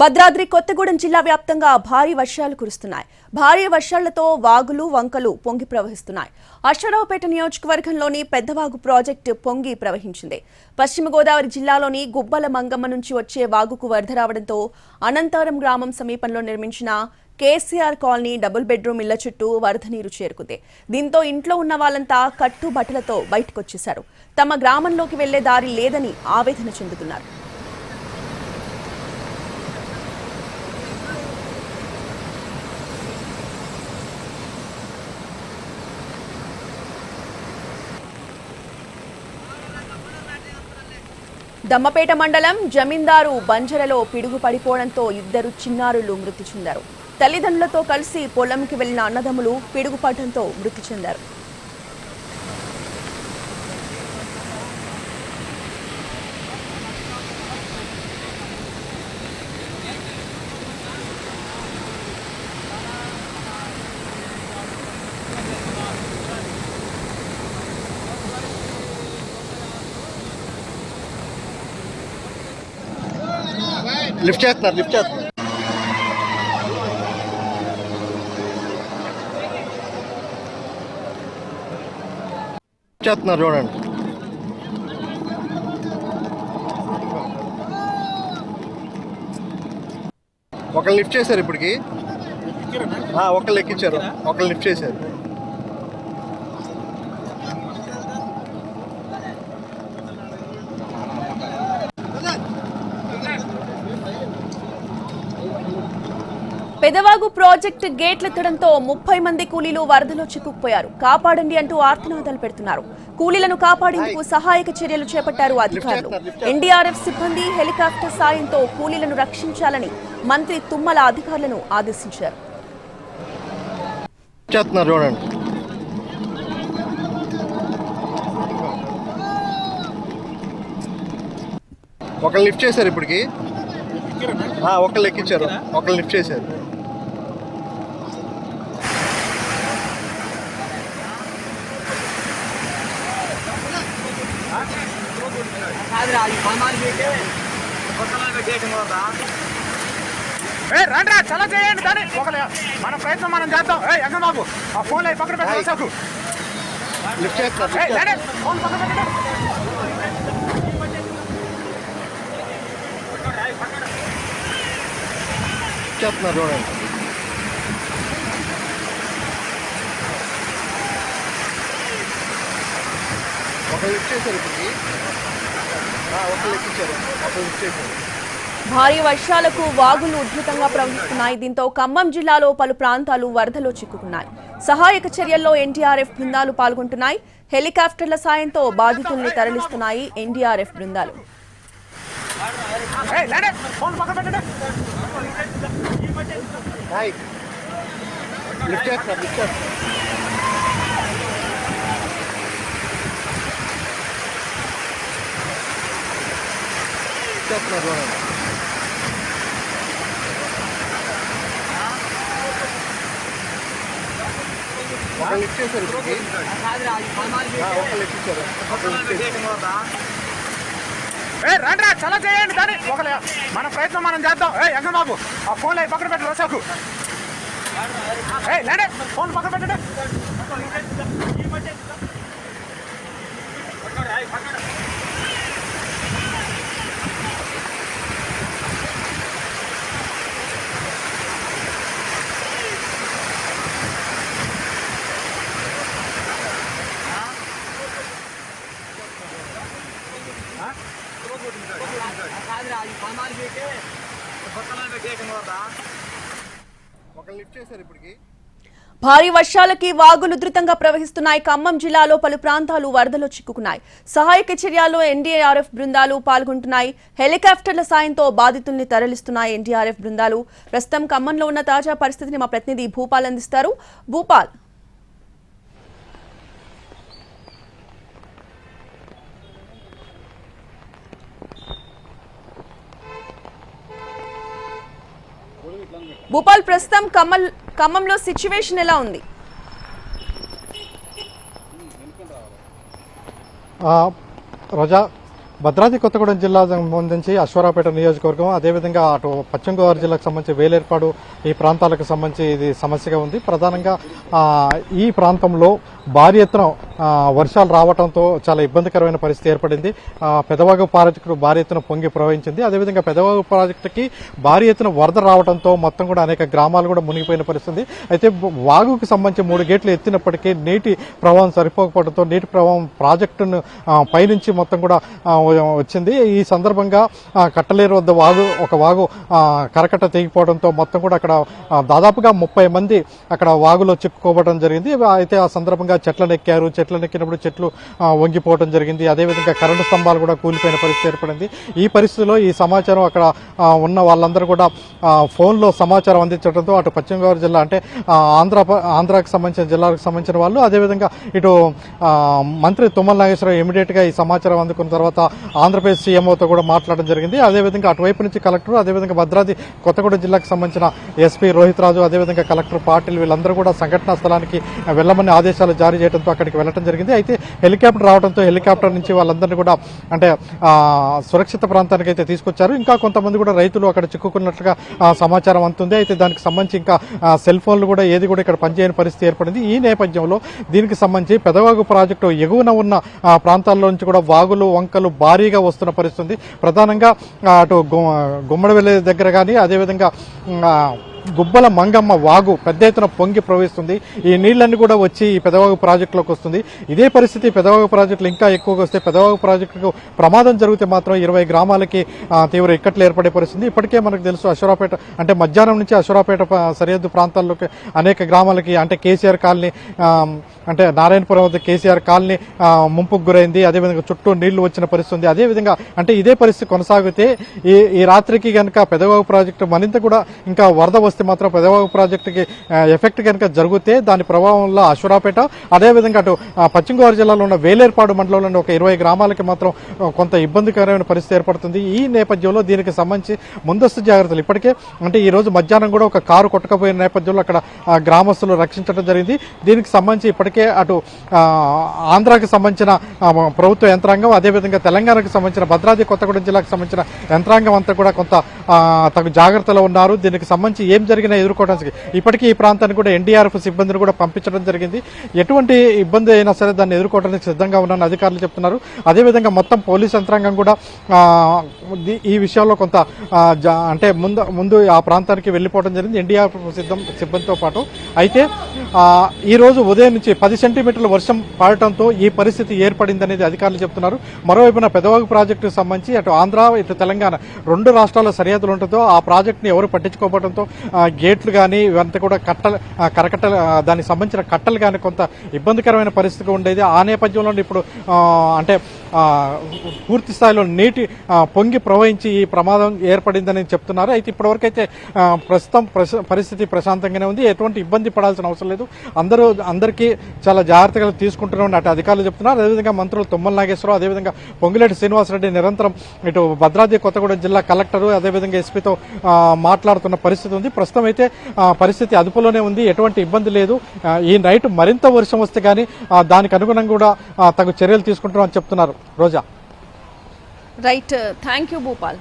భద్రాద్రి కొత్తగూడెం జిల్లా వ్యాప్తంగా భారీ వర్షాలు కురుస్తున్నాయి. భారీ వర్షాలతో వాగులు వంకలు పొంగి ప్రవహిస్తున్నాయి. అశ్వరావుపేట నియోజకవర్గంలోని పెద్దవాగు ప్రాజెక్టు పొంగి ప్రవహించింది. పశ్చిమ గోదావరి జిల్లాలోని గుబ్బల మంగమ్మ నుంచి వచ్చే వాగుకు వరద రావడంతో అనంతారం గ్రామం సమీపంలో నిర్మించిన కేసీఆర్ కాలనీ డబుల్ బెడ్రూమ్ ఇళ్ళ చుట్టూ వరద నీరు చేరుకుంది. దీంతో ఇంట్లో ఉన్న వాళ్ళంతా కట్టు బట్టలతో బయటకొచ్చేశారు. తమ గ్రామంలోకి వెళ్ళే దారి లేదని ఆవేదన చెందుతున్నారు. దమ్మపేట మండలం జమీందారు బంజరలో పిడుగు పడిపోవడంతో ఇద్దరు చిన్నారులు మృతి చెందారు. తల్లిదండ్రులతో కలిసి పొలంకి వెళ్ళిన అన్నదమ్ములు పిడుగు పడడంతో మృతి చెందారు. లిఫ్ట్ చేస్తున్నారు లిఫ్ట్ చేస్తున్నారు. లిఫ్ట్ చేస్తున్నారు చూడండి. ఒకళ్ళు లిఫ్ట్ చేశారు ఇప్పటికి. ఒకళ్ళు ఎక్కించారు. ఒకళ్ళు లిఫ్ట్ చేశారు. పెదవాగు ప్రాజెక్టు గేట్లెత్తడంతో ముప్పై మంది కూలీలు వరదలో చిక్కుకుపోయారు. కాపాడండి అంటూ ఆర్తనాదాలు పెడుతున్నారు. కూలీలను కాపాడేందుకు సహాయక చర్యలు చేపట్టారు అధికారులు. ఎన్డీఆర్ఎఫ్ సిబ్బంది హెలికాప్టర్ సాయంతో కూలీలను రక్షించాలని మంత్రి తుమ్మల అధికారులను ఆదేశించారు. చూడండి. ఒకళ్ళు లిఫ్ట్ చేశారు ఇప్పటికి. ఆ, ఒకళ్ళు ఎక్కించారు. ఒకళ్ళు లిఫ్ట్ చేశారు. ఏ రండి చల్ల చేయండి దాన్ని. ఒక మన ప్రయత్నం మనం చేద్దాం. ఏ ఎక్కడ బాబు ఆ ఫోన్ అయి పక్కన పెట్టి సాకు ఫోన్ పక్కన పెట్టండి చూడండి. ఒకళ్ళు లిఫ్ట్ చేశారు ఇప్పటికి ఆ, ఒకళ్ళు ఎక్కించారు ఒకళ్ళు లిఫ్ట్ చేశారు భారీ వర్షాలకు వాగులు ఉధృతంగా ప్రవహిస్తున్నాయి. దీంతో ఖమ్మం జిల్లాలో పలు ప్రాంతాలు వరదలో చిక్కుకున్నాయి. సహాయక చర్యల్లో ఎన్డీఆర్ఎఫ్ బృందాలు పాల్గొంటున్నాయి. హెలికాప్టర్ల సాయంతో బాధితుల్ని తరలిస్తున్నాయి ఎన్డీఆర్ఎఫ్ బృందాలు. లిఫ్ట్ చేస్తున్నారు చూడండి. ఒకళ్ళు లిఫ్ట్ ఒకళ్ళు ఏ రండి చల్ల చేయండి దాన్ని. ఒక మన ప్రయత్నం మనం చేద్దాం. ఏ ఎంగ బాబు ఆ ఫోన్ అయి పక్కన పెట్టి సాకు ఏ లేడే ఫోన్ పక్కన పెట్టండి. భారీ వర్షాలకి వాగులు ఉధృతంగా ప్రవహిస్తున్నాయి. ఖమ్మం జిల్లాలో పలు ప్రాంతాలు వరదలో చిక్కుకున్నాయి. సహాయక చర్యల్లో ఎన్డీఆర్ఎఫ్ బృందాలు పాల్గొంటున్నాయి. హెలికాప్టర్ల సాయంతో బాధితుల్ని తరలిస్తున్నాయి ఎన్డీఆర్ఎఫ్ బృందాలు. ప్రస్తుతం ఖమ్మంలో ఉన్న తాజా పరిస్థితిని మా ప్రతినిధి భూపాల్ అందిస్తారు. భూపాల్ భూపాల్ ప్రస్తుతం కమల్ ఖమ్మంలో సిచ్యువేషన్ ఎలా ఉంది? రజా భద్రాద్రి కొత్తగూడెం జిల్లా సంబంధించి అశ్వరాపేట నియోజకవర్గం అదేవిధంగా అటు పశ్చిమ గోదావరి జిల్లాకు సంబంధించి వేలేర్పాడు ఈ ప్రాంతాలకు సంబంధించి ఇది సమస్యగా ఉంది. ప్రధానంగా ఈ ప్రాంతంలో భారీ ఎత్తున వర్షాలు రావడంతో చాలా ఇబ్బందికరమైన పరిస్థితి ఏర్పడింది. పెదవాగు ప్రాజెక్టు భారీ ఎత్తున పొంగి ప్రవహించింది. అదేవిధంగా పెదవాగు ప్రాజెక్టుకి భారీ ఎత్తున వరద రావడంతో మొత్తం కూడా అనేక గ్రామాలు కూడా మునిగిపోయిన పరిస్థితి. అయితే వాగుకు సంబంధించి మూడు గేట్లు ఎత్తినప్పటికీ నీటి ప్రవాహం సరిపోకపోవడంతో నీటి ప్రవాహం ప్రాజెక్టును పైనుంచి మొత్తం కూడా వచ్చింది. ఈ సందర్భంగా కట్టలేరు వద్ద వాగు ఒక వాగు కరకట్ట తెగిపోవడంతో మొత్తం కూడా అక్కడ దాదాపుగా ముప్పై మంది అక్కడ వాగులో చిక్కుకోవడం జరిగింది. అయితే ఆ సందర్భంగా చెట్లను ఎక్కారు చెట్లను ఎక్కినప్పుడు చెట్లు వంగిపోవడం జరిగింది. అదేవిధంగా కరెంటు స్తంభాలు కూడా కూలిపోయిన పరిస్థితి ఏర్పడింది. ఈ పరిస్థితిలో ఈ సమాచారం అక్కడ ఉన్న వాళ్ళందరూ కూడా ఫోన్లో సమాచారం అందించడంతో అటు పశ్చిమ గోదావరి జిల్లా అంటే ఆంధ్ర ఆంధ్రాకి సంబంధించిన జిల్లాలకు సంబంధించిన వాళ్ళు అదేవిధంగా ఇటు మంత్రి తుమ్మల నాగేశ్వరరావు ఇమీడియట్గా ఈ సమాచారం అందుకున్న తర్వాత ఆంధ్రప్రదేశ్ సీఎంఓతో కూడా మాట్లాడడం జరిగింది. అదేవిధంగా అటువైపు నుంచి కలెక్టర్ అదేవిధంగా భద్రాద్రి కొత్తగూడెం జిల్లాకు సంబంధించిన ఎస్పీ రోహిత్ రాజు అదేవిధంగా కలెక్టర్ పాటిల్ వీళ్ళందరూ కూడా సంఘటనా స్థలానికి వెళ్ళమని ఆదేశాలు జారీ చేయడంతో అక్కడికి వెళ్ళడం జరిగింది. అయితే హెలికాప్టర్ రావడంతో హెలికాప్టర్ నుంచి వాళ్ళందరినీ కూడా అంటే సురక్షిత ప్రాంతానికి అయితే తీసుకొచ్చారు. ఇంకా కొంతమంది కూడా రైతులు అక్కడ చిక్కుకున్నట్లుగా సమాచారం అందుతుంది అయితే దానికి సంబంధించి ఇంకా సెల్ ఫోన్లు కూడా ఏది కూడా ఇక్కడ పనిచేయని పరిస్థితి ఏర్పడింది. ఈ నేపథ్యంలో దీనికి సంబంధించి పెదవాగు ప్రాజెక్టు ఎగువన ఉన్న ఆ, ప్రాంతాల్లో నుంచి కూడా వాగులు వంకలు భారీగా వస్తున్న పరిస్థితి ఉంది. ప్రధానంగా అటు గుమ్మడి గుమ్మడివెల్లి దగ్గర కానీ అదేవిధంగా గుబ్బల మంగమ్మ వాగు పెద్ద ఎత్తున పొంగి ప్రవహిస్తుంది. ఈ నీళ్ళన్నీ కూడా వచ్చి ఈ పెదవాగు ప్రాజెక్టులోకి వస్తుంది. ఇదే పరిస్థితి పెదవాగు ప్రాజెక్టులు ఇంకా ఎక్కువగా వస్తే పెదవాగు ప్రాజెక్టుకు ప్రమాదం జరిగితే మాత్రం ఇరవై గ్రామాలకి తీవ్ర ఇక్కట్లు ఏర్పడే పరిస్థితి. ఇప్పటికే మనకు తెలుసు అశ్వరాపేట అంటే మధ్యాహ్నం నుంచి అశ్వరాపేట సరిహద్దు ప్రాంతాల్లోకి అనేక గ్రామాలకి అంటే కేసీఆర్ కాలనీ అంటే నారాయణపురం వద్ద కేసీఆర్ కాలనీ ముంపుకు గురైంది. అదేవిధంగా చుట్టూ నీళ్ళు వచ్చిన పరిస్థితి ఉంది అదేవిధంగా అంటే ఇదే పరిస్థితి కొనసాగితే ఈ ఈ రాత్రికి కనుక పెదవాగు ప్రాజెక్టు మరింత కూడా ఇంకా వరద వస్తే మాత్రం పెదవాగు ప్రాజెక్టుకి ఎఫెక్ట్ కనుక జరిగితే దాని ప్రభావంలో అశ్వరాపేట అదేవిధంగా అటు పశ్చిమగోదావరి పశ్చిమ గోదావరి జిల్లాలో ఉన్న వేలేర్పాడు మండలంలోని ఒక ఇరవై గ్రామాలకి మాత్రం కొంత ఇబ్బందికరమైన పరిస్థితి ఏర్పడుతుంది. ఈ నేపథ్యంలో దీనికి సంబంధించి ముందస్తు జాగ్రత్తలు ఇప్పటికే అంటే ఈ రోజు మధ్యాహ్నం కూడా ఒక కారు కొట్టకపోయిన నేపథ్యంలో అక్కడ గ్రామస్తులు రక్షించడం జరిగింది. దీనికి సంబంధించి ఇప్పటికే అటు ఆంధ్రాకి సంబంధించిన ప్రభుత్వ యంత్రాంగం అదేవిధంగా తెలంగాణకు సంబంధించిన భద్రాద్రి కొత్తగూడెం జిల్లాకు సంబంధించిన యంత్రాంగం అంతా కూడా కొంత తగు జాగ్రత్తలో ఉన్నారు. దీనికి సంబంధించి ఏం జరిగినా ఎదుర్కోవడానికి ఇప్పటికీ ఈ ప్రాంతానికి కూడా ఎన్డీఆర్ఎఫ్ సిబ్బందిని కూడా పంపించడం జరిగింది. ఎటువంటి ఇబ్బంది అయినా సరే దాన్ని ఎదుర్కోవడానికి సిద్ధంగా ఉన్నారని అధికారులు చెప్తున్నారు. అదేవిధంగా మొత్తం పోలీస్ యంత్రాంగం కూడా ఈ విషయంలో కొంత జా- అంటే ముందు ముందు ఆ ప్రాంతానికి వెళ్ళిపోవడం జరిగింది. ఎన్డీఆర్ఎఫ్ సిద్ధం సిబ్బందితో పాటు. అయితే ఈరోజు ఈ రోజు ఉదయం నుంచి పది సెంటీమీటర్ల వర్షం పడటంతో ఈ పరిస్థితి ఏర్పడిందనేది అధికారులు చెప్తున్నారు. మరోవైపున పెదవాగు ప్రాజెక్టుకు సంబంధించి అటు ఆంధ్ర ఇటు తెలంగాణ రెండు రాష్ట్రాల సరిహద్దులు ఉండటంతో ఆ ప్రాజెక్టుని ఎవరు పట్టించుకోవడంతో గేట్లు కానీ ఇవంతా కూడా కట్టలు కరకట్టలు దానికి సంబంధించిన కట్టలు కానీ కొంత ఇబ్బందికరమైన పరిస్థితి ఉండేది. ఆ నేపథ్యంలో ఇప్పుడు అంటే పూర్తి స్థాయిలో నీటి పొంగి ప్రవహించి ఈ ప్రమాదం ఏర్పడిందని చెప్తున్నారు. అయితే ఇప్పటివరకు అయితే ప్రస్తుతం పరిస్థితి ప్రశాంతంగానే ఉంది. ఎటువంటి ఇబ్బంది పడాల్సిన అవసరం లేదు. అందరూ అందరికీ చాలా జాగ్రత్తగా తీసుకుంటున్నామని అటు అధికారులు చెప్తున్నారు. అదేవిధంగా మంత్రులు తుమ్మల నాగేశ్వరరావు అదేవిధంగా పొంగులేటి శ్రీనివాసరెడ్డి నిరంతరం ఇటు భద్రాద్రి కొత్తగూడెం జిల్లా కలెక్టరు అదేవిధంగా ఎస్పీతో మాట్లాడుతున్న పరిస్థితి ఉంది. ప్రస్తుతం అయితే పరిస్థితి అదుపులోనే ఉంది. ఎటువంటి ఇబ్బంది లేదు. ఈ నైట్ మరింత వర్షం వస్తే కానీ దానికి అనుగుణంగా కూడా తగు చర్యలు తీసుకుంటున్నామని చెప్తున్నారు. Roja. Right. Thank you Bhupal.